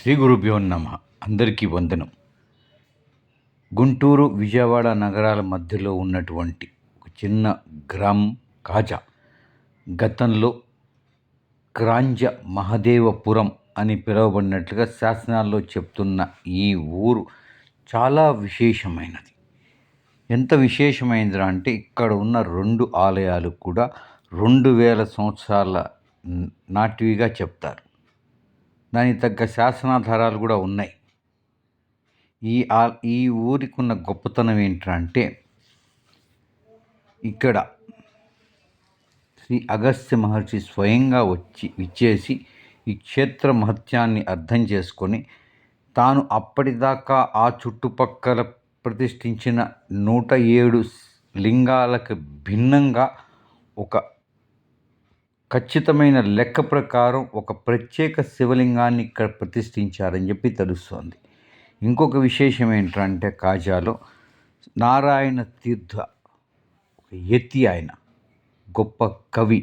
శ్రీ గురుభ్యో నమ. అందరికీ వందనం. గుంటూరు విజయవాడ నగరాల మధ్యలో ఉన్నటువంటి ఒక చిన్న గ్రామం కాజా. గతంలో క్రాంజ మహదేవపురం అని పిలువబడినట్లుగా శాసనాల్లో చెప్తున్న ఈ ఊరు చాలా విశేషమైనది. ఎంత విశేషమైందిరా అంటే ఇక్కడ ఉన్న రెండు ఆలయాలు కూడా రెండు వేల సంవత్సరాల నాటివిగా చెప్తారు. దానికి తగ్గ శాసనాధారాలు కూడా ఉన్నాయి. ఈ ఆ ఈ ఊరికి ఉన్న గొప్పతనం ఏంటంటే ఇక్కడ శ్రీ అగస్త్య మహర్షి స్వయంగా వచ్చి ఇచ్చేసి ఈ క్షేత్ర మహత్యాన్ని అర్థం చేసుకొని తాను అప్పటిదాకా ఆ చుట్టుపక్కల ప్రతిష్ఠించిన నూట ఏడు లింగాలకు భిన్నంగా ఒక ఖచ్చితమైన లెక్క ప్రకారం ఒక ప్రత్యేక శివలింగాన్ని ఇక్కడ ప్రతిష్ఠించారని చెప్పి తెలుస్తోంది. ఇంకొక విశేషం ఏంటంటే కాజాలో నారాయణ తీర్థ ఒక యతి ఆయన గొప్ప కవి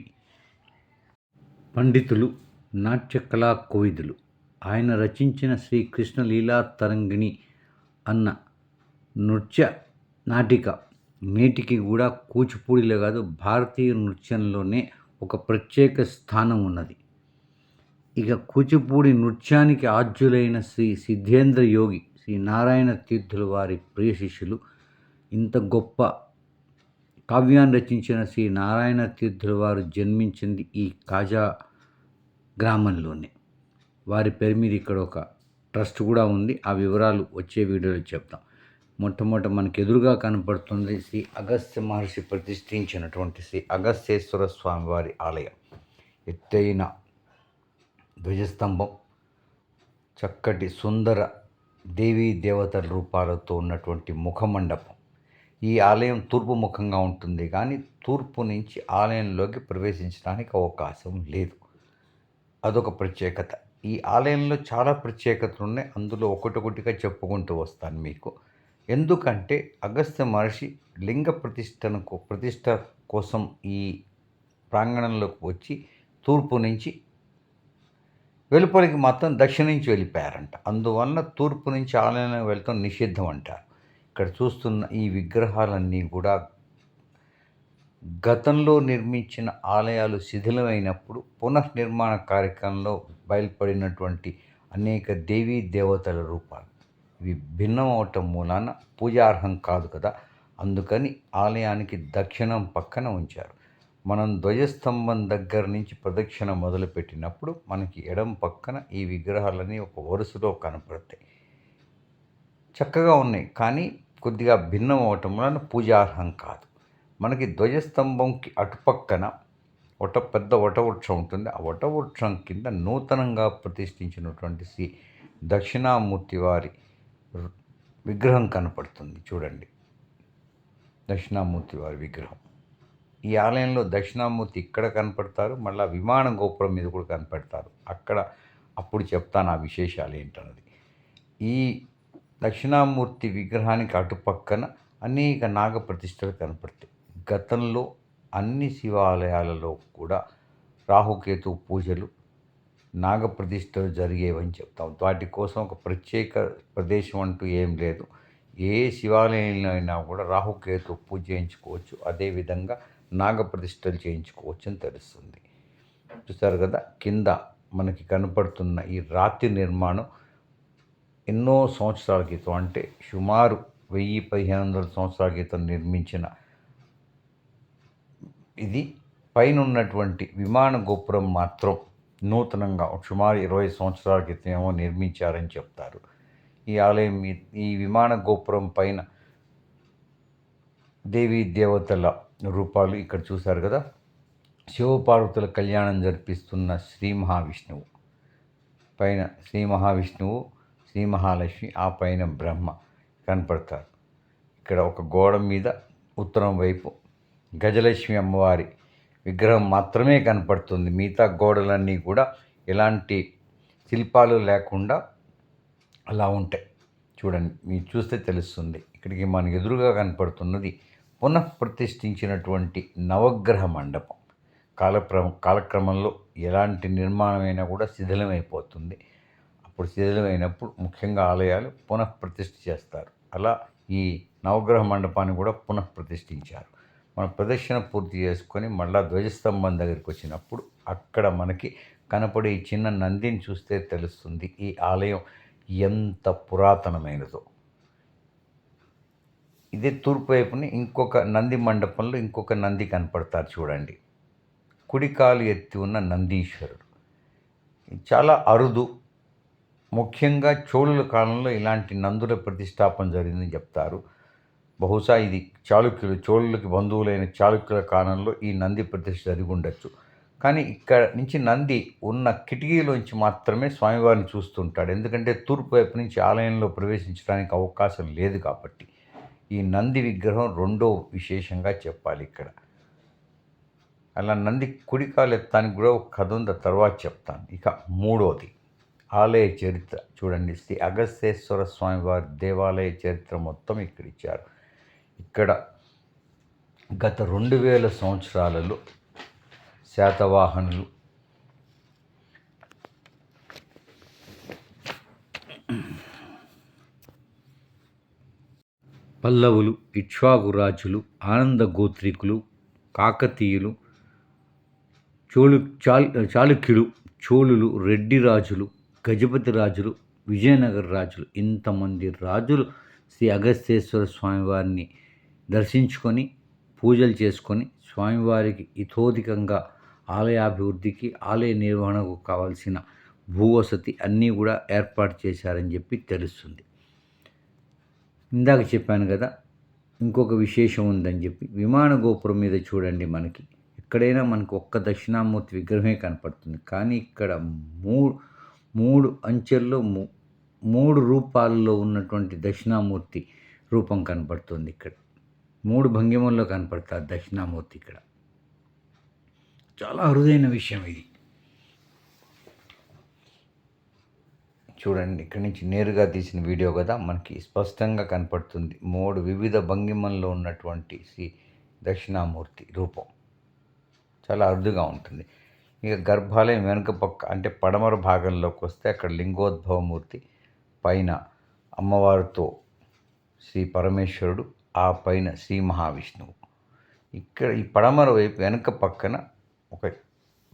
పండితులు నాట్యకళా కోవిదులు ఆయన రచించిన శ్రీకృష్ణ లీలా తరంగిణి అన్న నృత్య నాటిక నేటికి కూడా కూచిపూడిలో కాదు భారతీయ నృత్యంలోనే ఒక ప్రత్యేక స్థానం ఉన్నది. ఇక కూచిపూడి నృత్యానికి ఆద్యులైన శ్రీ సిద్ధేంద్ర యోగి శ్రీ నారాయణ తీర్థుల వారి ప్రియ శిష్యులు ఇంత గొప్ప కావ్యాన్ని రచించిన శ్రీ నారాయణ తీర్థుల వారు జన్మించింది ఈ కాజా గ్రామంలోనే. వారి పేరు మీద ఇక్కడ ఒక ట్రస్ట్ కూడా ఉంది. ఆ వివరాలు వచ్చే వీడియోలో చెప్తాం. మొట్టమొదట మనకు ఎదురుగా కనపడుతుంది శ్రీ అగస్త్య మహర్షి ప్రతిష్ఠించినటువంటి శ్రీ అగస్త్యేశ్వర స్వామివారి ఆలయం. ఎత్తైన ధ్వజస్తంభం చక్కటి సుందర దేవీ దేవతల రూపాలతో ఉన్నటువంటి ముఖమండపం. ఈ ఆలయం తూర్పు ముఖంగా ఉంటుంది కానీ తూర్పు నుంచి ఆలయంలోకి ప్రవేశించడానికి అవకాశం లేదు. అదొక ప్రత్యేకత. ఈ ఆలయంలో చాలా ప్రత్యేకతలు ఉన్నాయి. అందులో ఒకటొకటిగా చెప్పుకుంటూ వస్తాను మీకు. ఎందుకంటే అగస్త్య మహర్షి లింగ ప్రతిష్టనకు ప్రతిష్ట కోసం ఈ ప్రాంగణంలోకి వచ్చి తూర్పు నుంచి వెలుపలికి మాత్రం దక్షిణ నుంచి వెళ్ళిపోయారంట. అందువల్ల తూర్పు నుంచి ఆలయంలో వెళ్తాం నిషిద్ధం అంటారు. ఇక్కడ చూస్తున్న ఈ విగ్రహాలన్నీ కూడా గతంలో నిర్మించిన ఆలయాలు శిథిలమైనప్పుడు పునఃనిర్మాణ కార్యక్రమంలో బయలుపడినటువంటి అనేక దేవీ దేవతల రూపాలు. ఇవి భిన్నం అవటం మూలాన పూజార్హం కాదు కదా. అందుకని ఆలయానికి దక్షిణం పక్కన ఉంచారు. మనం ధ్వజస్తంభం దగ్గర నుంచి ప్రదక్షిణ మొదలుపెట్టినప్పుడు మనకి ఎడం పక్కన ఈ విగ్రహాలన్నీ ఒక వరుసలో కనపడతాయి. చక్కగా ఉన్నాయి. కానీ కొద్దిగా భిన్నం అవటం వలన పూజార్హం కాదు. మనకి ధ్వజస్తంభంకి అటుపక్కన ఒక పెద్ద వటవృక్షం ఉంటుంది. ఆ వటవృక్షం కింద నూతనంగా ప్రతిష్ఠించినటువంటి శ్రీ దక్షిణామూర్తి వారి విగ్రహం కనపడుతుంది. చూడండి. దక్షిణామూర్తి వారి విగ్రహం. ఈ ఆలయంలో దక్షిణామూర్తి ఇక్కడ కనపడతారు మళ్ళీ విమానం గోపురం మీద కూడా కనపడతారు. అక్కడ అప్పుడు చెప్తాను ఆ విశేషాలు ఏంటన్నది. ఈ దక్షిణామూర్తి విగ్రహానికి అటుపక్కన అనేక నాగ ప్రతిష్టలు కనపడతాయి. గతంలో అన్ని శివాలయాలలో కూడా రాహుకేతు పూజలు నాగప్రతిష్టలు జరిగేవని చెప్తాం. వాటి కోసం ఒక ప్రత్యేక ప్రదేశం అంటూ ఏం లేదు. ఏ శివాలయంలో అయినా కూడా రాహుకేతు పూజ చేయించుకోవచ్చు. అదేవిధంగా నాగప్రతిష్టలు చేయించుకోవచ్చు అని తెలుస్తుంది. చూస్తారు కదా కింద మనకి కనపడుతున్న ఈ రాతి నిర్మాణం ఎన్నో సంవత్సరాల క్రితం. అంటే సుమారు వెయ్యి పదిహేను వందల సంవత్సరాల క్రితం నిర్మించిన ఇది పైన ఉన్నటువంటి విమాన గోపురం మాత్రం నూతనంగా సుమారు ఇరవై సంవత్సరాల క్రితం ఏమో నిర్మించారని చెప్తారు. ఈ ఆలయం ఈ విమాన గోపురం పైన దేవీ దేవతల రూపాలు ఇక్కడ చూశారు కదా? శివపార్వతుల కళ్యాణం జరిపిస్తున్న శ్రీ మహావిష్ణువు. పైన శ్రీ మహావిష్ణువు శ్రీ మహాలక్ష్మి ఆ పైన బ్రహ్మ కనపడతారు. ఇక్కడ ఒక గోడ మీద ఉత్తరం వైపు గజలక్ష్మి అమ్మవారి విగ్రహం మాత్రమే కనపడుతుంది. మిగతా గోడలన్నీ కూడా ఎలాంటి శిల్పాలు లేకుండా అలా ఉంటాయి. చూడండి మీరు చూస్తే తెలుస్తుంది. ఇక్కడికి మనకు ఎదురుగా కనపడుతున్నది పునఃప్రతిష్ఠించినటువంటి నవగ్రహ మండపం. కాలక్రమ కాలక్రమంలో ఎలాంటి నిర్మాణమైనా కూడా శిథిలమైపోతుంది. అప్పుడు శిథిలమైనప్పుడు ముఖ్యంగా ఆలయాలు పునఃప్రతిష్ఠ చేస్తారు. అలా ఈ నవగ్రహ మండపాన్ని కూడా పునఃప్రతిష్ఠించారు. మనం ప్రదక్షిణ పూర్తి చేసుకొని మళ్ళా ధ్వజస్తంభం దగ్గరికి వచ్చినప్పుడు అక్కడ మనకి కనపడే ఈ చిన్న నందిని చూస్తే తెలుస్తుంది ఈ ఆలయం ఎంత పురాతనమైనదో. ఇదే తూర్పు వైపుని ఇంకొక నంది మండపంలో ఇంకొక నంది కనపడతారు చూడండి. కుడికాలు ఎత్తి ఉన్న నందీశ్వరుడు. చాలా అరుదు. ముఖ్యంగా చోళుల కాలంలో ఇలాంటి నందుల ప్రతిష్టాపన జరిగిందని చెప్తారు. బహుశా ఇది చాళుక్యులు చోళులకి బంధువులైన చాళుక్యుల కాలంలో ఈ నంది ప్రతిష్ఠ జరిగి ఉండొచ్చు. కానీ ఇక్కడ నుంచి నంది ఉన్న కిటికీలోంచి మాత్రమే స్వామివారిని చూస్తుంటాడు. ఎందుకంటే తూర్పు వైపు నుంచి ఆలయంలో ప్రవేశించడానికి అవకాశం లేదు కాబట్టి. ఈ నంది విగ్రహం రెండో విశేషంగా చెప్పాలి ఇక్కడ. అలా నంది కుడికాలు ఎత్తానికి కూడా ఒక కథ ఉంది తర్వాత చెప్తాను. ఇక మూడోది ఆలయ చరిత్ర. చూడండి శ్రీ అగస్తేశ్వర స్వామివారి దేవాలయ చరిత్ర మొత్తం ఇక్కడ ఇచ్చారు. ఇక్కడ గత రెండు వేల సంవత్సరాలలో శాతవాహనులు పల్లవులు ఇక్ష్వాకు రాజులు ఆనంద గోత్రికులు కాకతీయులు చోళు చాళు చాళుక్యులు చోళులు రెడ్డి రాజులు గజపతి రాజులు విజయనగర రాజులు ఇంతమంది రాజులు శ్రీ అగస్తేశ్వర స్వామివారిని దర్శించుకొని పూజలు చేసుకొని స్వామివారికి ఇతోధికంగా ఆలయాభివృద్ధికి ఆలయ నిర్వహణకు కావాల్సిన భూవసతి అన్నీ కూడా ఏర్పాటు చేశారని చెప్పి తెలుస్తుంది. ఇందాక చెప్పాను కదా ఇంకొక విశేషం ఉందని చెప్పి విమాన గోపురం మీద చూడండి మనకి. ఎక్కడైనా మనకు ఒక్క దక్షిణామూర్తి విగ్రహమే కనపడుతుంది. కానీ ఇక్కడ మూడు మూడు అంచెల్లో మూ- మూడు రూపాల్లో ఉన్నటువంటి దక్షిణామూర్తి రూపం కనపడుతుంది ఇక్కడ. మూడు భంగిమల్లో కనపడతారు దక్షిణామూర్తి ఇక్కడ. చాలా అరుదైన విషయం ఇది. చూడండి ఇక్కడి నుంచి నేరుగా తీసిన వీడియో కదా మనకి స్పష్టంగా కనపడుతుంది. మూడు వివిధ భంగిమల్లో ఉన్నటువంటి శ్రీ దక్షిణామూర్తి రూపం. చాలా అరుదుగా ఉంటుంది. ఇక గర్భాలయం వెనుక పక్క అంటే పడమర భాగంలోకి వస్తే అక్కడ లింగోద్భవమూర్తి పైన అమ్మవారితో శ్రీ పరమేశ్వరుడు ఆ పైన శ్రీ మహావిష్ణువు. ఇక్కడ ఈ పడమర వైపు వెనక పక్కన ఒక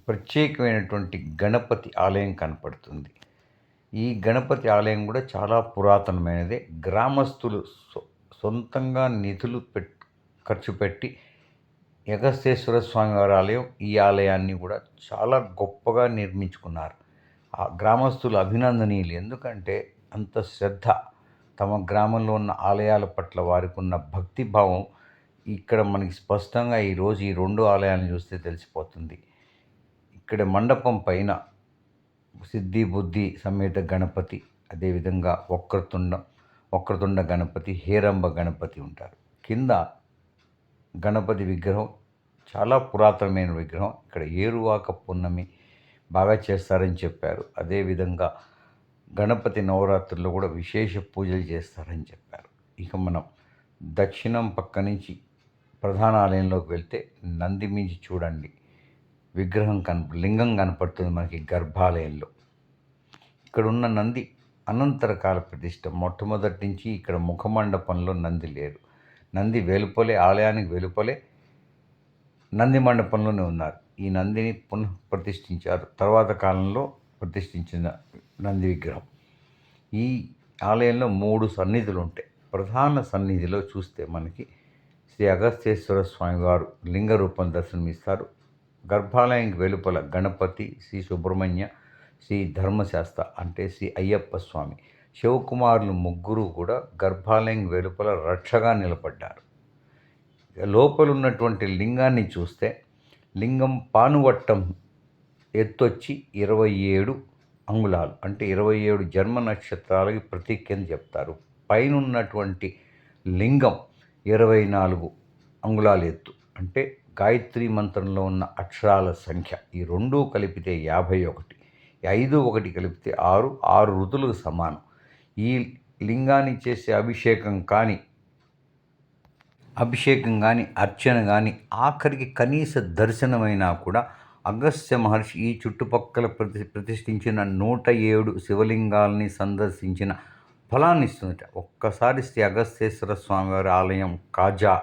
ప్రత్యేకమైనటువంటి గణపతి ఆలయం కనపడుతుంది. ఈ గణపతి ఆలయం కూడా చాలా పురాతనమైనదే. గ్రామస్తులు సొంతంగా నిధులు పెట్ ఖర్చు పెట్టి యగస్తేశ్వర స్వామి వారి ఆలయం ఈ ఆలయాన్ని కూడా చాలా గొప్పగా నిర్మించుకున్నారు. ఆ గ్రామస్తులు అభినందనీయులు. ఎందుకంటే అంత శ్రద్ధ తమ గ్రామంలో ఉన్న ఆలయాల పట్ల వారికి ఉన్న భక్తి భావం ఇక్కడ మనకి స్పష్టంగా ఈరోజు ఈ రెండు ఆలయాలను చూస్తే తెలిసిపోతుంది. ఇక్కడ మండపం పైన సిద్ధి బుద్ధి సమేత గణపతి అదేవిధంగా వక్రతుండ వక్రతుండ గణపతి హేరంబ గణపతి ఉంటారు. కింద గణపతి విగ్రహం చాలా పురాతనమైన విగ్రహం. ఇక్కడ ఏరువాక పున్నమి బాగా చేస్తారని చెప్పారు. అదేవిధంగా గణపతి నవరాత్రుల్లో కూడా విశేష పూజలు చేస్తారని చెప్పారు. ఇక మనం దక్షిణం పక్క నుంచి ప్రధాన ఆలయంలోకి వెళ్తే నంది మించి చూడండి. విగ్రహం కనప లింగం కనపడుతుంది మనకి గర్భాలయంలో. ఇక్కడ ఉన్న నంది అనంతర కాల ప్రతిష్ట. మొట్టమొదటి నుంచి ఇక్కడ ముఖమండపంలో నంది లేరు. నంది వెలుపలే ఆలయానికి వెలుపలే నంది మండపంలోనే ఉన్నారు. ఈ నందిని పునః ప్రతిష్ఠించారు తర్వాత కాలంలో ప్రతిష్ఠించిన నంది విగ్రహం ఈ ఆలయంలో మూడు సన్నిధులు ఉంటాయి ప్రధాన సన్నిధిలో చూస్తే మనకి శ్రీ అగస్తేశ్వర స్వామివారు లింగ రూపం దర్శనమిస్తారు. గర్భాలయానికి వెలుపల గణపతి శ్రీ సుబ్రహ్మణ్య శ్రీ ధర్మశాస్త్ర అంటే శ్రీ అయ్యప్ప స్వామి శివకుమారులు ముగ్గురు కూడా గర్భాలయం వెలుపల రక్షగా నిలబడ్డారు. ఇక లోపల ఉన్నటువంటి లింగాన్ని చూస్తే లింగం పానువట్టం ఎత్తొచ్చి ఇరవై ఏడు అంగుళాలు అంటే ఇరవై ఏడు జన్మ నక్షత్రాలకి ప్రతీక అని చెప్తారు. పైనున్నటువంటి లింగం ఇరవై నాలుగు అంగుళాలు ఎత్తు. అంటే గాయత్రి మంత్రంలో ఉన్న అక్షరాల సంఖ్య ఈ రెండూ కలిపితే యాభై ఒకటి ఐదు ఒకటి కలిపితే ఆరు ఆరు ఋతులకు సమానం. ఈ లింగాన్ని చేసే అభిషేకం కానీ అభిషేకం కానీ అర్చన కానీ ఆఖరికి కనీస దర్శనమైనా కూడా అగస్త్య మహర్షి ఈ చుట్టుపక్కల ప్రతి ప్రతిష్ఠించిన నూట ఏడు శివలింగాల్ని సందర్శించిన ఫలాన్ని ఇస్తుందట. ఒక్కసారి శ్రీ అగస్త్యేశ్వర స్వామివారి ఆలయం కాజా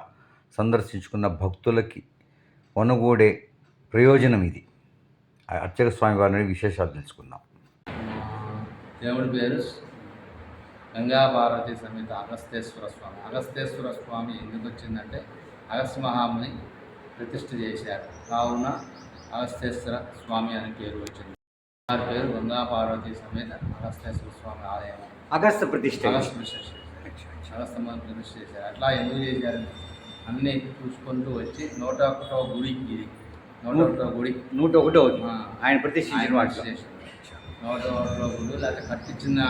సందర్శించుకున్న భక్తులకి వనగూడే ప్రయోజనం ఇది. అర్చక స్వామి వారిని విశేషాలు తెలుసుకుందాం. దేవుడి పేరు గంగాభారతి సమేత అగస్తేశ్వర స్వామి. అగస్తేశ్వర స్వామి ఎందుకు వచ్చిందంటే అగస్త్య మహాముని ప్రతిష్ఠ చేశారు. కావున అగస్తేశ్వర స్వామి అనే పేరు వచ్చింది. వారి పేరు గంగా పార్వతి సమేత అగస్తేశ్వర స్వామి ఆలయం. అగస్త ప్రతిష్ఠ అగస్త్య ప్రతిష్ఠ అగస్త్యమని ప్రతిష్ఠ చేశారు. అట్లా ఎందుకు చేశారు? అన్నీ చూసుకుంటూ వచ్చి నూట ఒకటో గుడి ఇది. నూట ఒకటో గుడి. నూట ఒకటో ఆయన ప్రతిష్ఠించిన చేశారు. నూట ఒకటో గుడి లేకపోతే కట్టించిన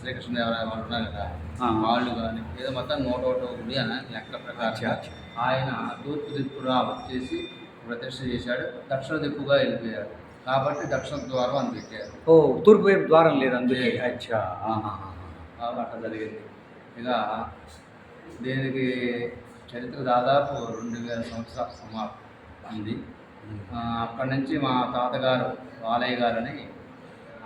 శ్రీకృష్ణదేవరాయ వాళ్ళు ఉన్నారు కదా. వాళ్ళు కానీ ఏదో మొత్తం నూట ఒకటో గుడి అని లెక్క ప్రకారం. ఆయన తూర్పు దిక్కుగా వచ్చేసి ప్రతిష్ఠ చేశాడు. దక్షిణ దిక్కుగా వెళ్ళిపోయాడు. కాబట్టి దక్షిణ ద్వారం అని పెట్టారు. ఓ తూర్పు వైపు ద్వారం లేదు అందుకే. అచ్చా. అట్లా జరిగింది. ఇక దీనికి చరిత్ర దాదాపు రెండు వేల సంవత్సరాల సుమారు ఉంది ఆ, అక్కడి నుంచి మా తాతగారు బాలయ్య గారని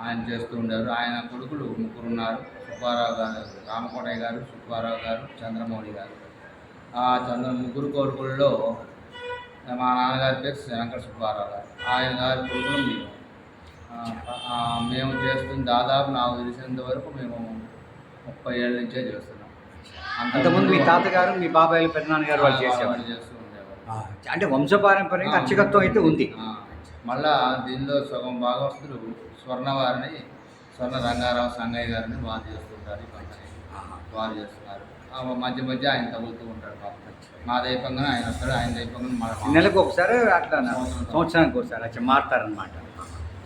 ఆయన చేస్తూ ఉండేవారు. ఆయన కొడుకులు ముగ్గురు ఉన్నారు. సుబ్బారావు గారు రామకోటయ్య గారు సుబ్బారావు గారు చంద్రమౌళి గారు. ఆ చంద్ర ముగ్గురు కొడుకుల్లో మా నాన్నగారి పేరు శంకర సుబ్బారావు. గారు ఆయన గారి కొడుకులు మేము. మేము చేస్తున్న దాదాపు నాకు తెలిసినంత వరకు మేము ముప్పై ఏళ్ళ నుంచే చేస్తున్నాం. అంతకుముందు మీ తాతగారు మీ బాబాయిలు పెద్దనాన్నగారు వాళ్ళు చేసేవారు. చేస్తూ ఉండేవారు. అంటే వంశపారంపర్యంగా అర్చకత్వం అయితే ఉంది. మళ్ళా దీనిలో సగం భాగవస్తులు స్వర్ణవారిని స్వర్ణ రంగారావు సంగయ్య గారిని వారు చేస్తుంటారు వారు చేస్తున్నారు. మధ్య మధ్య ఆయన తగులుతూ ఉంటాడు పాపం. మా దైపంగా ఆయన వస్తాడు ఆయన దైపంగా నెలకు ఒకసారి అట్లా సంవత్సరం. సంవత్సరానికి ఒకసారి అచ్చా మారుతారనమాట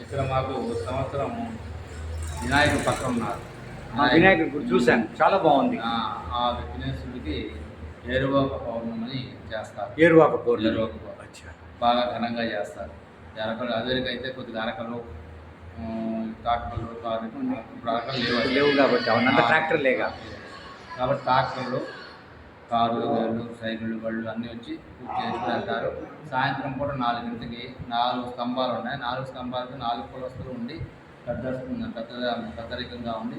ఇక్కడ మాకు సంవత్సరం వినాయకుడు పక్కన ఉన్నారు. వినాయకుడి గుడి చూశాను. చాలా బాగుంది. ఆ, విఘ్నేశ్వరుడికి ఏరువాక పౌర్ణమని చేస్తారు. ఏరువాక పౌర్ణమి. ఏరువాక పౌర్ణమి. బాగా ఘనంగా చేస్తారు. అరకలు అదివరకు అయితే కొద్దిగా అరకలు ట్రాక్టర్లు ఇప్పుడు అరకలు లేవు. లేవు కాబట్టి అవునంత ట్రాక్టర్ లేక కాబట్టి ట్రాక్టర్లు కారు గళ్ళు సైకిళ్ళు బళ్ళు అన్నీ వచ్చి బుక్ చేసి వెళ్తారు. సాయంత్రం పూట నాలుగింటికి నాలుగు స్తంభాలు ఉన్నాయి. నాలుగు స్తంభాలకు నాలుగు కులస్తులు ఉండి పెద్ద పెద్ద పెద్దరికంగా ఉండి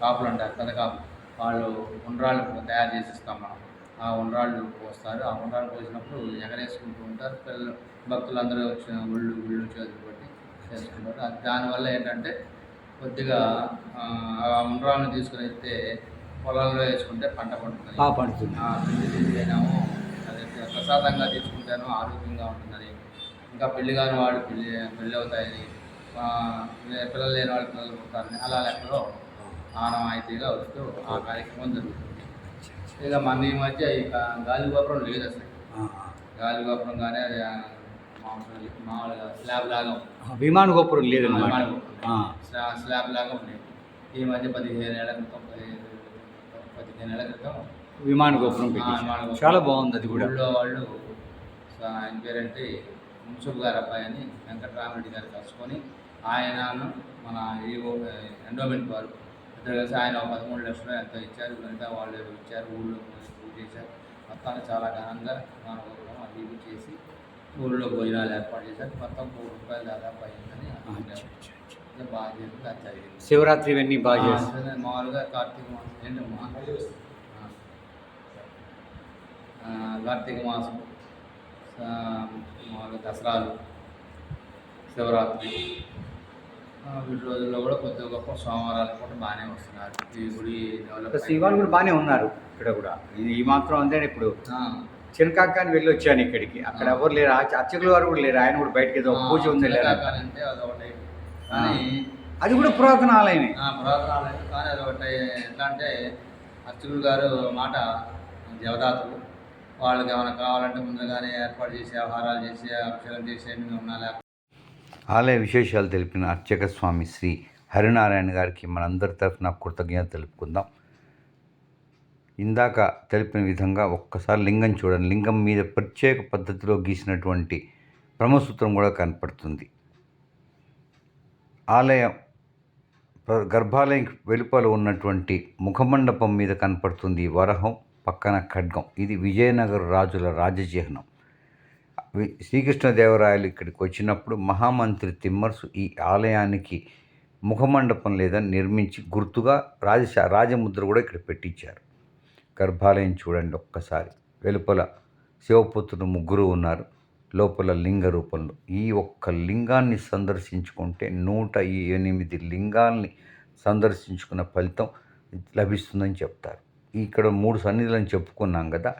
కాపులు అంటారు పెద్ద కాపు వాళ్ళు ఉండ్రాళ్ళు తయారు చేసి ఇస్తాం మనం. ఆ ఉండ్రాళ్ళు పోస్తారు. ఆ ఉండ్రాళ్ళు పోసినప్పుడు ఎగరేసుకుంటూ ఉంటారు. పిల్లలు భక్తులందరూ వచ్చిన ఒళ్ళు గుళ్ళు చేతులు పట్టి చేసుకుంటారు. దానివల్ల ఏంటంటే కొద్దిగా ఆ, ఆ ఉండ్రాలను తీసుకుని అయితే పొలాల్లో వేసుకుంటే పంట పండుతుంది. పండుతుంది. అదే ప్రసాదంగా తీసుకుంటాను ఆరోగ్యంగా ఉంటుందని ఇంకా పెళ్ళి కాని వాళ్ళు పెళ్ళి పెళ్ళి అవుతాయని పిల్లలు లేని వాళ్ళు పిల్లలు పుడతారని అలా లెక్కలో ఆనవాయితీగా వస్తూ ఆ కార్యక్రమం జరుగుతుంది. ఇక మన ఈ మధ్య ఈ గా- గాలి గోపురం లేదు అసలు. గాలి గోపురం కానీ అది మామూలుగా స్లాబ్ లాగా. విమాన గోపురం. స్లా- స్లాబ్ లాగా ఉన్నాయి ఈ మధ్య పదిహేను ఏళ్ళ క్రితం పదిహేను ఏళ్ళ క్రితం విమాన గోపురం. విమాన గోపురం. చాలా బాగుంది అది కూడా ఊళ్ళో వాళ్ళు ఆయన పేరేంటి మున్సూబ్ గారి అబ్బాయి అని వెంకటరామరెడ్డి గారు కలుసుకొని ఆయనను మన ఈవో ఎండోమెంట్ వారు ఇద్దరు కలిసి ఆయన పదమూడు లక్షలు ఎంత ఇచ్చారు కనుక వాళ్ళు ఇచ్చారు ఊళ్ళో పూజ చేశారు మొత్తాన్ని చాలా ఘనంగా మన ఊళ్ళో అది ఇది చేసి ఊళ్ళో భోజనాలు ఏర్పాటు చేశారు మొత్తం కోటి రూపాయలు దాదాపు అయిందని బాగా జరిగింది. శివరాత్రి ఇవన్నీ బాగా చేస్తారు ఆ, మామూలుగా కార్తీక మాసం ఏంటమ్మా కార్తీక మాసం మామూలుగా దసరాలు శివరాత్రి వీటి రోజుల్లో కూడా కొద్ది గొప్ప సోమవారాలు కూడా బాగానే వస్తున్నారు. ఈ గుడి శ్రీవారు కూడా బాగానే ఉన్నారు ఇక్కడ కూడా. ఇది ఈ మాత్రం అంతే ఇప్పుడు. చినకాకాని వెళ్ళి వచ్చాను ఇక్కడికి. అక్కడ ఎవరు లేరు. అర్చకుల వారు కూడా లేరు. ఆయన కూడా బయటకి ఏదో పూజ ఉంది లేదా చిలకాకాలంటే అదొకటి కానీ అది కూడా పురాతన ఆలయమే. ఆ, పురాతన ఆలయం. కానీ అదొకటి ఎట్లా అంటే అర్చకులు గారు మాట దేవదాతలు. వాళ్ళకి ఏమైనా కావాలంటే ముందుగానే ఏర్పాటు చేసి ఆహారాలు చేసి అక్షరం చేసి ఉన్నా ఆలయ విశేషాలు తెలిపిన అర్చక స్వామి శ్రీ హరినారాయణ గారికి మనందరి తరఫున కృతజ్ఞత తెలుపుకుందాం. ఇందాక తెలిపిన విధంగా ఒక్కసారి లింగం చూడండి. లింగం మీద ప్రత్యేక పద్ధతిలో గీసినటువంటి బ్రహ్మసూత్రం కూడా కనపడుతుంది. ఆలయం గర్భాలయం వెలుపల ఉన్నటువంటి ముఖమండపం మీద కనపడుతుంది వరహం పక్కన ఖడ్గం. ఇది విజయనగర రాజుల రాజచిహ్నం. శ్రీకృష్ణదేవరాయలు ఇక్కడికి వచ్చినప్పుడు మహామంత్రి తిమ్మర్సు ఈ ఆలయానికి ముఖమండపం లేదా నిర్మించి గుర్తుగా రాజశా రాజముద్ర కూడా ఇక్కడ పెట్టించారు. గర్భాలయం చూడండి ఒక్కసారి. వెలుపల శివపుత్రుడు ముగ్గురు ఉన్నారు. లోపల లింగ రూపంలో. ఈ ఒక్క లింగాన్ని సందర్శించుకుంటే నూట ఎనిమిది లింగాల్ని సందర్శించుకున్న ఫలితం లభిస్తుందని చెప్తారు. ఇక్కడ మూడు సన్నిధులను చెప్పుకున్నాం కదా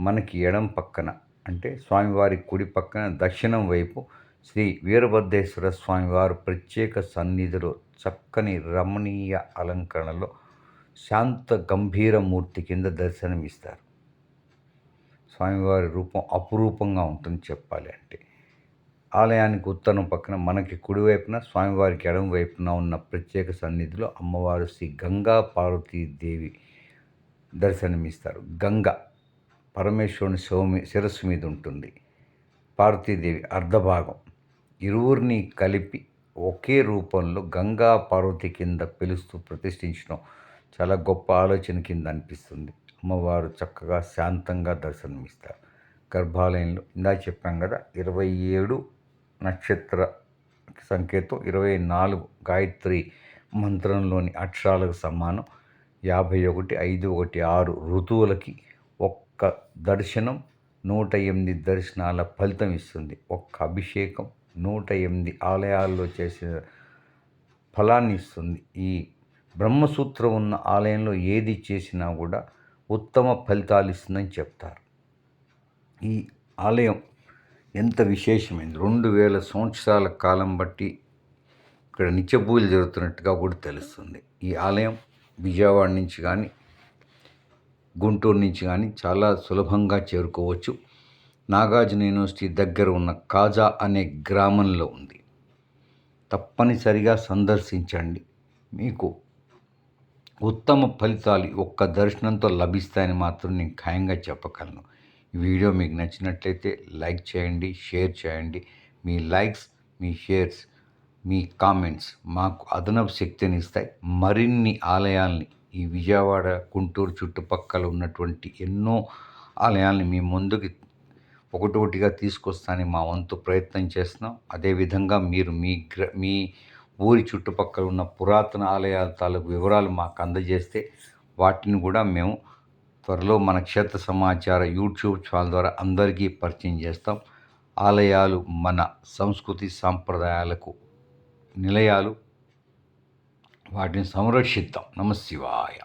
మనకి ఎడం పక్కన అంటే స్వామివారి కుడి పక్కన దక్షిణం వైపు శ్రీ వీరభద్రేశ్వర స్వామివారు ప్రత్యేక సన్నిధిలో చక్కని రమణీయ అలంకరణలో శాంత గంభీర మూర్తి కింద దర్శనమిస్తారు. స్వామివారి రూపం అపురూపంగా ఉంటుంది చెప్పాలి అంటే. ఆలయానికి ఉత్తరం పక్కన మనకి కుడివైపున స్వామివారికి ఎడం వైపున ఉన్న ప్రత్యేక సన్నిధిలో అమ్మవారు శ్రీ గంగా పార్వతీదేవి దర్శనమిస్తారు. గంగ పరమేశ్వరుని శివమి శిరస్సు మీద ఉంటుంది. పార్వతీదేవి అర్ధభాగం. ఇరువురిని కలిపి ఒకే రూపంలో గంగా పార్వతి కింద పిలుస్తూ ప్రతిష్ఠించడం చాలా గొప్ప ఆలోచన కింద అనిపిస్తుంది. అమ్మవారు చక్కగా శాంతంగా దర్శనమిస్తారు. గర్భాలయంలో ఇందా చెప్పాం కదా ఇరవై ఏడు నక్షత్ర సంకేతం ఇరవై నాలుగు గాయత్రి మంత్రంలోని అక్షరాలకు సమానం. యాభై ఒకటి ఐదు ఒకటి ఆరు ఋతువులకి ఒక్క దర్శనం నూట ఎనిమిది దర్శనాల ఫలితం ఇస్తుంది. ఒక్క అభిషేకం నూట ఎనిమిది ఆలయాల్లో చేసిన ఫలాన్ని ఇస్తుంది. ఈ బ్రహ్మసూత్రం ఉన్న ఆలయంలో ఏది చేసినా కూడా ఉత్తమ ఫలితాలు ఇస్తుందని చెప్తారు. ఈ ఆలయం ఎంత విశేషమైంది. రెండు వేల సంవత్సరాల కాలం బట్టి ఇక్కడ నిత్యపూజలు జరుగుతున్నట్టుగా కూడా తెలుస్తుంది. ఈ ఆలయం విజయవాడ నుంచి కానీ గుంటూరు నుంచి కానీ చాలా సులభంగా చేరుకోవచ్చు. నాగార్జున యూనివర్సిటీ దగ్గర ఉన్న కాజా అనే గ్రామంలో ఉంది. తప్పనిసరిగా సందర్శించండి. మీకు ఉత్తమ ఫలితాలు ఒక్క దర్శనంతో లభిస్తాయని మాత్రం నేను ఖాయంగా చెప్పగలను. ఈ వీడియో మీకు నచ్చినట్లయితే లైక్ చేయండి షేర్ చేయండి. మీ లైక్స్ మీ షేర్స్ మీ కామెంట్స్ మాకు అదనపు శక్తిని ఇస్తాయి. మరిన్ని ఆలయాల్ని ఈ విజయవాడ గుంటూరు చుట్టుపక్కల ఉన్నటువంటి ఎన్నో ఆలయాల్ని మీ ముందుకి ఒకటొకటిగా తీసుకొస్తానని మా వంతు ప్రయత్నం చేస్తున్నాం. అదేవిధంగా మీరు మీ గ్ర మీ ఊరి చుట్టుపక్కల ఉన్న పురాతన ఆలయాల తాలూకు వివరాలు మాకు అందజేస్తే వాటిని కూడా మేము త్వరలో మన క్షేత్ర సమాచార యూట్యూబ్ ఛానల్ ద్వారా అందరికీ పరిచయం చేస్తాం. ఆలయాలు మన సంస్కృతి సాంప్రదాయాలకు నిలయాలు. వాటిని సంరక్షిద్దాం. నమశివాయ.